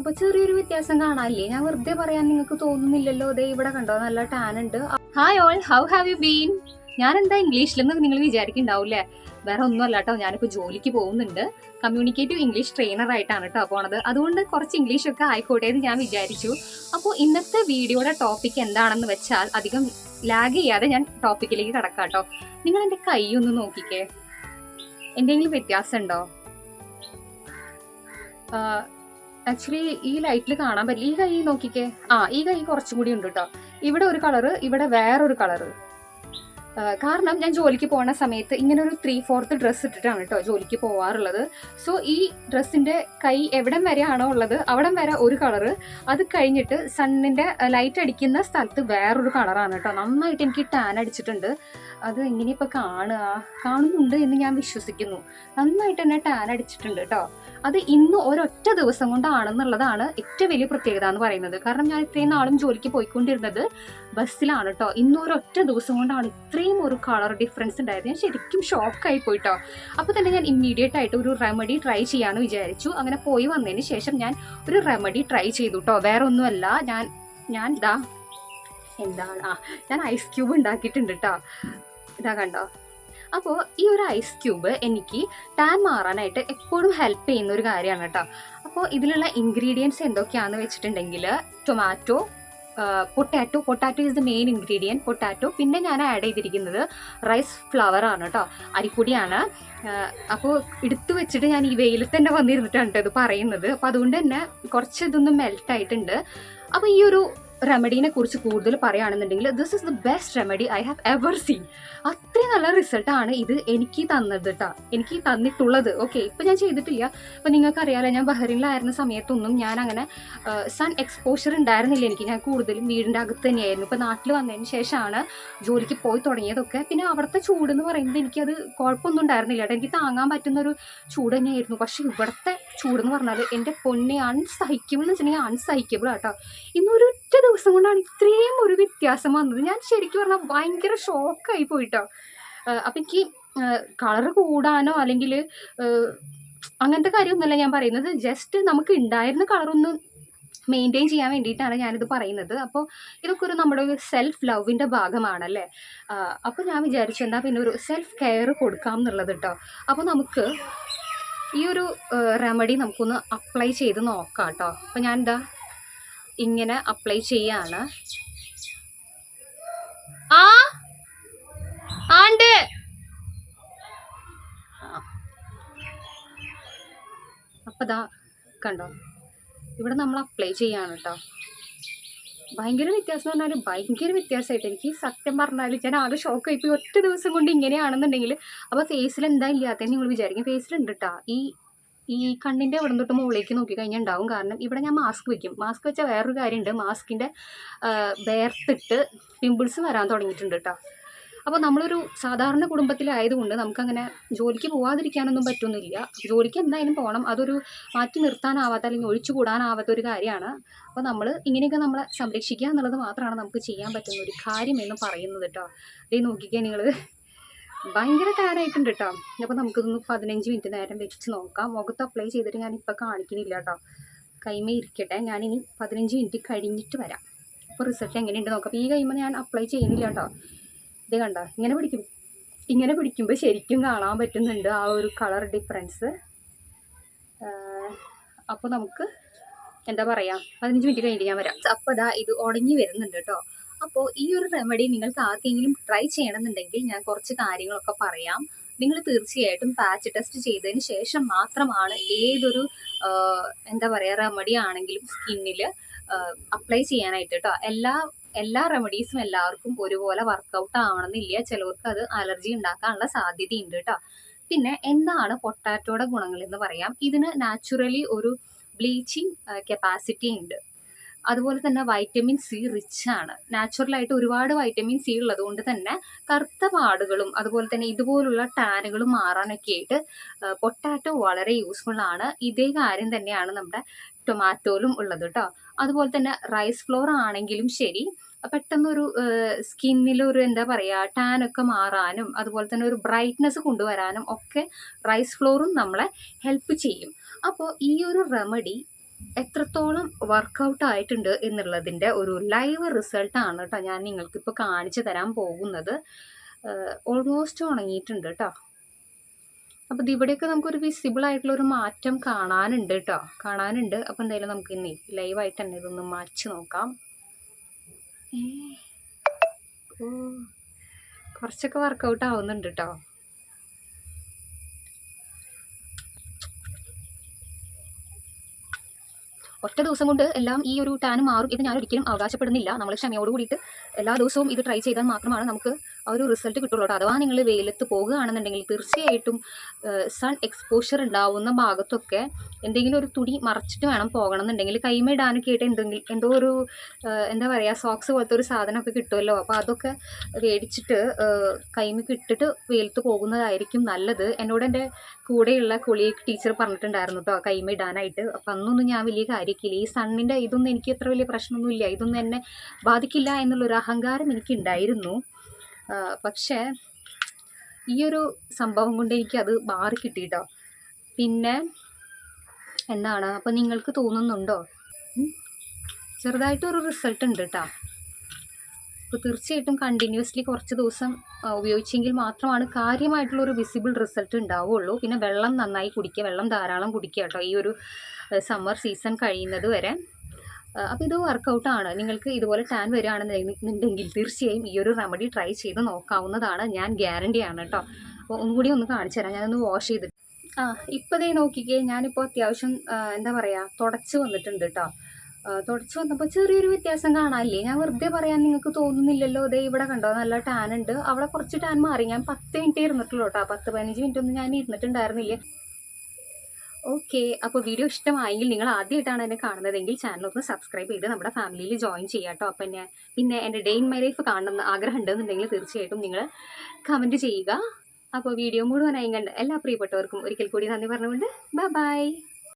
അപ്പോൾ ചെറിയൊരു വ്യത്യാസം കാണാനില്ലേ? ഞാൻ വെറുതെ പറയാൻ നിങ്ങൾക്ക് തോന്നുന്നില്ലല്ലോ. അതെ ഇവിടെ കണ്ടോ നല്ല ടാൻ ഉണ്ട്. Hi all how have you been ഞാൻ എന്താ ഇംഗ്ലീഷിലെന്ന് നിങ്ങൾ വിചാരിക്കുന്നുണ്ടാവില്ലേ? വേറെ ഒന്നും അല്ല കേട്ടോ ഞാനിപ്പോൾ ജോലിക്ക് പോകുന്നുണ്ട്. കമ്മ്യൂണിക്കേറ്റീവ് ഇംഗ്ലീഷ് ട്രെയിനർ ആയിട്ടാണ് കേട്ടോ പോണത്. അതുകൊണ്ട് കുറച്ച് ഇംഗ്ലീഷൊക്കെ ആയിക്കോട്ടെ എന്ന് ഞാൻ വിചാരിച്ചു. അപ്പോൾ ഇന്നത്തെ വീഡിയോയുടെ ടോപ്പിക് എന്താണെന്ന് വെച്ചാൽ അധികം ലാഗ് ചെയ്യാതെ ഞാൻ ടോപ്പിക്കിലേക്ക് കടക്കാം കേട്ടോ നിങ്ങൾ എന്റെ കൈ ഒന്ന് നോക്കിക്കേ. എന്തെങ്കിലും വ്യത്യാസം ഉണ്ടോ ആക്ച്വലി ഈ ലൈറ്റിൽ കാണാൻ പറ്റില്ല. ഈ കൈ നോക്കിക്കേ. ആ ഈ കൈ കുറച്ചും കൂടി ഉണ്ട് കേട്ടോ ഇവിടെ ഒരു കളറ് ഇവിടെ വേറൊരു കളറ് കാരണം ഞാൻ ജോലിക്ക് പോകുന്ന സമയത്ത് ഇങ്ങനെ ഒരു ത്രീ ഫോർത്ത് ഡ്രസ്സ് ഇട്ടിട്ടാണ് കേട്ടോ ജോലിക്ക് പോവാറുള്ളത്. സോ ഈ ഡ്രസ്സിന്റെ കൈ എവിടം വരെയാണോ ഉള്ളത് അവിടം വരെ ഒരു കളറ് അത് കഴിഞ്ഞിട്ട് സണ്ണിന്റെ ലൈറ്റ് അടിക്കുന്ന സ്ഥലത്ത് വേറൊരു കളറാണ് കേട്ടോ നന്നായിട്ട് എനിക്ക് ടാൻ അടിച്ചിട്ടുണ്ട്. അത് ഇങ്ങനെയൊക്കെ ഇപ്പൊ കാണുക കാണുന്നുണ്ട് എന്ന് ഞാൻ വിശ്വസിക്കുന്നു. നന്നായിട്ട് തന്നെ ടാൻ അടിച്ചിട്ടുണ്ട് കേട്ടോ അത് ഇന്ന് ഒരൊറ്റ ദിവസം കൊണ്ടാണെന്നുള്ളതാണ് ഏറ്റവും വലിയ പ്രത്യേകത എന്ന് പറയുന്നത്. കാരണം ഞാൻ ഇത്രയും നാളും ജോലിക്ക് പോയിക്കൊണ്ടിരുന്നത് ബസ്സിലാണ് കേട്ടോ ഇന്ന് ഒരൊറ്റ ദിവസം കൊണ്ടാണ് ഇത്രയും ഒരു കളർ ഡിഫറൻസ് ഉണ്ടായത്. ഞാൻ ശരിക്കും ഷോക്കായി പോയിട്ടോ അപ്പോൾ തന്നെ ഞാൻ ഇമ്മീഡിയറ്റ് ആയിട്ട് ഒരു റെമഡി ട്രൈ ചെയ്യാമെന്ന് വിചാരിച്ചു. അങ്ങനെ പോയി വന്നതിന് ശേഷം ഞാൻ ഒരു റെമഡി ട്രൈ ചെയ്തു കേട്ടോ വേറെ ഒന്നുമല്ല ഞാൻ ഞാൻ ഇതാ എന്താണ്? ആ ഞാൻ ഐസ് ക്യൂബ് ഉണ്ടാക്കിയിട്ടുണ്ട് കേട്ടോ ഇതാ കണ്ടോ? അപ്പോൾ ഈ ഒരു ഐസ് ക്യൂബ് എനിക്ക് ടാൻ മാറാനായിട്ട് എപ്പോഴും ഹെൽപ്പ് ചെയ്യുന്ന ഒരു കാര്യമാണ് കേട്ടോ. അപ്പോൾ ഇതിലുള്ള ഇൻഗ്രീഡിയൻസ് എന്തൊക്കെയാണെന്ന് വെച്ചിട്ടുണ്ടെങ്കിൽ tomato potato potato is the main ingredient potato പിന്നെ ഞാൻ ആഡ് ചെയ്തിരിക്കുന്നത് റൈസ് ഫ്ലവർ ആണ് കേട്ടോ. അരിപ്പൊടിയാണ്. അപ്പോൾ എടുത്തു വെച്ചിട്ട് ഞാൻ ഈ വെയിലത്ത് തന്നെ വന്നിരുന്നിട്ടാണ് കേട്ടോ ഇത് പറയുന്നത്. അപ്പോൾ അതുകൊണ്ട് തന്നെ കുറച്ച് ഇതൊന്നും മെൽട്ടായിട്ടുണ്ട് അപ്പോൾ ഈ ഒരു റെമഡീനെ കുറിച്ച് കൂടുതൽ പറയുകയാണെന്നുണ്ടെങ്കിൽ this is the best remedy I have ever seen അത്രയും നല്ല റിസൾട്ടാണ് ഇത് എനിക്ക് തന്നത് കേട്ടോ എനിക്ക് തന്നിട്ടുള്ളത്. ഓക്കെ ഇപ്പം ഞാൻ ചെയ്തിട്ടില്ല. അപ്പം നിങ്ങൾക്കറിയാലോ ഞാൻ ബഹ്റിനിലായിരുന്ന സമയത്തൊന്നും ഞാൻ അങ്ങനെ സൺ എക്സ്പോഷർ ഉണ്ടായിരുന്നില്ല എനിക്ക്. ഞാൻ കൂടുതലും വീടിന്റെ അകത്ത് തന്നെയായിരുന്നു. ഇപ്പം നാട്ടിൽ വന്നതിന് ശേഷമാണ് ജോലിക്ക് പോയി തുടങ്ങിയതൊക്കെ. പിന്നെ അവിടുത്തെ ചൂട് എന്ന് പറയുന്നത് എനിക്കത് കുഴപ്പമൊന്നും ഉണ്ടായിരുന്നില്ല കേട്ടോ എനിക്ക് താങ്ങാൻ പറ്റുന്നൊരു ചൂട് തന്നെയായിരുന്നു. പക്ഷേ ഇവിടുത്തെ ചൂടെന്ന് പറഞ്ഞാൽ എന്റെ പൊന്നെ അൺസഹിക്കബിൾ എന്ന് വെച്ചിട്ടുണ്ടെങ്കിൽ അൺസഹിക്കബിൾ ആട്ടോ ഇന്നൊരു ഒറ്റ ദിവസം കൊണ്ടാണ് ഇത്രയും ഒരു വ്യത്യാസം വന്നത്. ഞാൻ ശരിക്കും പറഞ്ഞാൽ ഭയങ്കര ഷോക്കായി പോയിട്ടോ. അപ്പം എനിക്ക് കളറ് കൂടാനോ അല്ലെങ്കിൽ അങ്ങനത്തെ കാര്യമൊന്നുമല്ല ഞാൻ പറയുന്നത്. ജസ്റ്റ് നമുക്ക് ഉണ്ടായിരുന്ന കളറൊന്ന് മെയിന്റെയിൻ ചെയ്യാൻ വേണ്ടിയിട്ടാണ് ഞാനിത് പറയുന്നത്. അപ്പോൾ ഇതൊക്കെ ഒരു നമ്മുടെ ഒരു സെൽഫ് ലവിന്റെ ഭാഗമാണല്ലേ അപ്പോൾ ഞാൻ വിചാരിച്ചു എന്താ പിന്നെ ഒരു സെൽഫ് കെയർ കൊടുക്കാം എന്നുള്ളത് കേട്ടോ അപ്പോൾ നമുക്ക് ഈ ഒരു റെമഡി നമുക്കൊന്ന് അപ്ലൈ ചെയ്ത് നോക്കാം കേട്ടോ അപ്പോൾ ഞാൻ എന്താ ഇങ്ങനെ അപ്ലൈ ചെയ്യാണ്. ആ ആണ്ട്. അപ്പൊ ദാ കണ്ടോ? ഇവിടെ നമ്മൾ അപ്ലൈ ചെയ്യാണ് കേട്ടോ ഭയങ്കര വ്യത്യാസം എന്ന് പറഞ്ഞാൽ ഭയങ്കര വ്യത്യാസമായിട്ട് എനിക്ക് സത്യം പറഞ്ഞാൽ ഞാൻ ആകെ ഷോക്ക് ആയിപ്പോയി ഒറ്റ ദിവസം കൊണ്ട് ഇങ്ങനെയാണെന്നുണ്ടെങ്കിൽ അപ്പോൾ ഫേസിൽ എന്താ ഇല്ലാത്തതെന്ന് നിങ്ങൾ വിചാരിക്കും. ഫേസിലുണ്ട് കേട്ടോ ഈ ഈ കണ്ണിന്റെ ഇവിടെ തൊട്ട് മുകളിലേക്ക് നോക്കി ഉണ്ടാവും. കാരണം ഇവിടെ ഞാൻ മാസ്ക് വെക്കും. മാസ്ക് വെച്ചാൽ വേറൊരു കാര്യമുണ്ട്. മാസ്കിന്റെ വേർത്തിട്ട് പിമ്പിൾസ് വരാൻ തുടങ്ങിയിട്ടുണ്ട് കേട്ടോ അപ്പോൾ നമ്മളൊരു സാധാരണ കുടുംബത്തിലായതുകൊണ്ട് നമുക്കങ്ങനെ ജോലിക്ക് പോകാതിരിക്കാനൊന്നും പറ്റുന്നില്ല ജോലിക്ക് എന്തായാലും പോകണം അതൊരു മാറ്റി നിർത്താനാവാത്ത അല്ലെങ്കിൽ ഒഴിച്ചു കൂടാനാവാത്ത ഒരു കാര്യമാണ്. അപ്പോൾ നമ്മൾ ഇങ്ങനെയൊക്കെ നമ്മളെ സംരക്ഷിക്കുക എന്നുള്ളത് മാത്രമാണ് നമുക്ക് ചെയ്യാൻ പറ്റുന്ന ഒരു കാര്യമെന്ന് പറയുന്നത് കേട്ടോ അതേ നോക്കിക്കാൻ നിങ്ങൾ ഭയങ്കര ടയറായിട്ടുണ്ട് കേട്ടോ അപ്പോൾ നമുക്കിതൊന്ന് പതിനഞ്ച് മിനിറ്റ് നേരം വെച്ച് നോക്കാം. മുഖത്ത് അപ്ലൈ ചെയ്തിട്ട് ഞാൻ ഇപ്പോൾ കാണിക്കുന്നില്ല കേട്ടോ കൈമേ ഇരിക്കട്ടെ. ഞാനിനി പതിനഞ്ച് മിനിറ്റ് കഴിഞ്ഞിട്ട് വരാം. അപ്പോൾ റിസൾട്ട് എങ്ങനെയുണ്ട് നോക്കാം. അപ്പോൾ ഈ കൈമ ഞാൻ അപ്ലൈ ചെയ്യുന്നില്ല കേട്ടോ ഇത് കണ്ട? ഇങ്ങനെ പിടിക്കും. ഇങ്ങനെ പിടിക്കുമ്പോൾ ശരിക്കും കാണാൻ പറ്റുന്നുണ്ട് ആ ഒരു കളർ ഡിഫറൻസ് അപ്പോൾ നമുക്ക് എന്താ പറയുക പതിനഞ്ച് മിനിറ്റ് കഴിഞ്ഞിട്ട് ഞാൻ വരാം. അപ്പോൾ ഇതാ ഇത് ഉടങ്ങി വരുന്നുണ്ട് കേട്ടോ അപ്പോൾ ഈ ഒരു റെമഡി നിങ്ങൾക്ക് ആർക്കെങ്കിലും ട്രൈ ചെയ്യണമെന്നുണ്ടെങ്കിൽ ഞാൻ കുറച്ച് കാര്യങ്ങളൊക്കെ പറയാം. നിങ്ങൾ തീർച്ചയായിട്ടും പാച്ച് ടെസ്റ്റ് ചെയ്തതിന് ശേഷം മാത്രമാണ് ഏതൊരു എന്താ പറയുക റെമഡി ആണെങ്കിലും സ്കിന്നിൽ അപ്ലൈ ചെയ്യാനായിട്ട് കേട്ടോ എല്ലാ എല്ലാ റെമഡീസും എല്ലാവർക്കും ഒരുപോലെ വർക്കൗട്ട് ആവണമെന്നില്ല. ചിലവർക്ക് അത് അലർജി ഉണ്ടാക്കാനുള്ള സാധ്യതയുണ്ട് കേട്ടോ പിന്നെ എന്താണ് പൊട്ടാറ്റോയുടെ ഗുണങ്ങൾ എന്ന് പറയാം. ഇതിന് നാച്ചുറലി ഒരു ബ്ലീച്ചിങ് കപ്പാസിറ്റി ഉണ്ട്. അതുപോലെ തന്നെ വൈറ്റമിൻ സി റിച്ച് ആണ് നാച്ചുറലായിട്ട് ഒരുപാട് വൈറ്റമിൻ സി ഉള്ളത് കൊണ്ട് തന്നെ കറുത്ത പാടുകളും അതുപോലെ തന്നെ ഇതുപോലുള്ള ടാനുകളും മാറാനൊക്കെ ആയിട്ട് പൊട്ടാറ്റോ വളരെ യൂസ്ഫുൾ ആണ്. ഇതേ കാര്യം തന്നെയാണ് നമ്മുടെ ടൊമാറ്റോയിലും ഉള്ളത് കേട്ടോ അതുപോലെ തന്നെ റൈസ് ഫ്ലോർ ആണെങ്കിലും ശരി പെട്ടെന്നൊരു സ്കിന്നിലൊരു എന്താ പറയുക ടാനൊക്കെ മാറാനും അതുപോലെ തന്നെ ഒരു ബ്രൈറ്റ്നെസ് കൊണ്ടുവരാനും ഒക്കെ റൈസ് ഫ്ലോറും നമ്മളെ ഹെൽപ്പ് ചെയ്യും. അപ്പോൾ ഈ ഒരു റെമഡി എത്രത്തോളം വർക്കൗട്ട് ആയിട്ടുണ്ട് എന്നുള്ളതിന്റെ ഒരു ലൈവ് റിസൾട്ടാണ് കേട്ടോ ഞാൻ നിങ്ങൾക്കിപ്പോൾ കാണിച്ചു തരാൻ പോകുന്നത്. ഓൾമോസ്റ്റ് ഉണങ്ങിയിട്ടുണ്ട് കേട്ടോ അപ്പോൾ ഇതിവിടെയൊക്കെ നമുക്കൊരു വിസിബിൾ ആയിട്ടുള്ള ഒരു മാറ്റം കാണാനുണ്ട് കേട്ടോ കാണാനുണ്ട്. അപ്പോൾ എന്തായാലും നമുക്ക് ഇനി ലൈവായിട്ട് തന്നെ ഇതൊന്ന് മാച്ച് നോക്കാം. കുറച്ചൊക്കെ വർക്കൗട്ട് ആവുന്നുണ്ട് കേട്ടോ ഒറ്റ ദിവസം കൊണ്ട് എല്ലാം ഈ ഒരു ടാൻ മാറും. ഇത് ഞാൻ ഒരിക്കലും അവകാശപ്പെടുന്നില്ല. നമ്മൾ ക്ഷമയോട് കൂടിയിട്ട് എല്ലാ ദിവസവും ഇത് ട്രൈ ചെയ്താൽ മാത്രമാണ് നമുക്ക് ആ ഒരു റിസൾട്ട് കിട്ടുള്ളൂ കേട്ടോ അഥവാ നിങ്ങൾ വെയിലത്ത് പോകുകയാണെന്നുണ്ടെങ്കിൽ തീർച്ചയായിട്ടും സൺ എക്സ്പോഷർ ഉണ്ടാവുന്ന ഭാഗത്തൊക്കെ എന്തെങ്കിലും ഒരു തുണി മറച്ചിട്ട് വേണം പോകണം എന്നുണ്ടെങ്കിൽ കൈമേടാനൊക്കെ ആയിട്ട് എന്തെങ്കിലും എന്തോ ഒരു എന്താ പറയുക സോക്സ് പോലത്തെ ഒരു സാധനമൊക്കെ കിട്ടുമല്ലോ. അപ്പോൾ അതൊക്കെ മേടിച്ചിട്ട് കൈമയ്ക്ക് ഇട്ടിട്ട് വെയിലത്ത് പോകുന്നതായിരിക്കും നല്ലത്. എന്നോട് എന്റെ കൂടെയുള്ള കുളിയൊക്കെ ടീച്ചർ പറഞ്ഞിട്ടുണ്ടായിരുന്നു കേട്ടോ കൈമ ഇടാനായിട്ട്. അപ്പം അന്നൊന്നും ഞാൻ വലിയ കാര്യക്കില്ല ഈ സണ്ണിന്റെ ഇതൊന്നും എനിക്ക് അത്ര വലിയ പ്രശ്നമൊന്നുമില്ല ഇതൊന്നും എന്നെ ബാധിക്കില്ല എന്നുള്ളൊരു അഹങ്കാരം എനിക്കുണ്ടായിരുന്നു. പക്ഷേ ഈ ഒരു സംഭവം കൊണ്ട് എനിക്കത് മാറി കിട്ടിയിട്ടോ പിന്നെ എന്താണ്? അപ്പം നിങ്ങൾക്ക് തോന്നുന്നുണ്ടോ? ചെറുതായിട്ടൊരു റിസൾട്ട് ഉണ്ട് കേട്ടോ അപ്പോൾ തീർച്ചയായിട്ടും കണ്ടിന്യൂസ്ലി കുറച്ച് ദിവസം ഉപയോഗിച്ചെങ്കിൽ മാത്രമാണ് കാര്യമായിട്ടുള്ളൊരു വിസിബിൾ റിസൾട്ട് ഉണ്ടാവുള്ളൂ. പിന്നെ വെള്ളം നന്നായി കുടിക്കുക വെള്ളം ധാരാളം കുടിക്കുക കേട്ടോ ഈ ഒരു സമ്മർ സീസൺ കഴിയുന്നത് വരെ. അപ്പോൾ ഇത് വർക്കൗട്ടാണ് നിങ്ങൾക്ക് ഇതുപോലെ ടാൻ വരികയാണെന്നുണ്ടെങ്കിൽ തീർച്ചയായും ഈ ഒരു റെമഡി ട്രൈ ചെയ്ത് നോക്കാവുന്നതാണ് ഞാൻ ഗ്യാരണ്ടിയാണ് കേട്ടോ അപ്പോൾ ഒന്നുകൂടി ഒന്ന് കാണിച്ചു തരാം. ഞാനൊന്ന് വാഷ് ചെയ്ത് ആ ഇപ്പോഴേ നോക്കിക്കേ ഞാനിപ്പോൾ അത്യാവശ്യം എന്താ പറയുക തുടച്ച് വന്നിട്ടുണ്ട് കേട്ടോ തുടച്ചു വന്നപ്പോൾ ചെറിയൊരു വ്യത്യാസം കാണാനില്ലേ? ഞാൻ വെറുതെ പറയാൻ നിങ്ങൾക്ക് തോന്നുന്നില്ലല്ലോ. അതേ ഇവിടെ കണ്ടോ നല്ല ടാൻ ഉണ്ട്. അവിടെ കുറച്ച് ടാൻ മാറി. ഞാൻ പത്ത് മിനിറ്റ് ഇരുന്നിട്ടുള്ളൂ കേട്ടോ പത്ത് പതിനഞ്ച് മിനിറ്റ് ഒന്നും ഞാൻ ഇരുന്നിട്ടുണ്ടായിരുന്നില്ല. ഓക്കെ അപ്പോൾ വീഡിയോ ഇഷ്ടമായെങ്കിൽ നിങ്ങൾ ആദ്യമായിട്ടാണ് എന്നെ കാണുന്നതെങ്കിൽ ചാനൽ ഒന്ന് സബ്സ്ക്രൈബ് ചെയ്ത് നമ്മുടെ ഫാമിലിയിൽ ജോയിൻ ചെയ്യാം കേട്ടോ അപ്പം ഞാൻ പിന്നെ എന്റെ ഡേ ഇൻ മൈ ലൈഫ് കാണണമെന്ന് ആഗ്രഹം ഉണ്ടെന്നുണ്ടെങ്കിൽ തീർച്ചയായിട്ടും നിങ്ങൾ കമന്റ് ചെയ്യുക. അപ്പോൾ വീഡിയോ മുഴുവനായി കണ്ട് എല്ലാ പ്രിയപ്പെട്ടവർക്കും ഒരിക്കൽ കൂടി നന്ദി പറഞ്ഞുകൊണ്ട് ബൈ ബൈ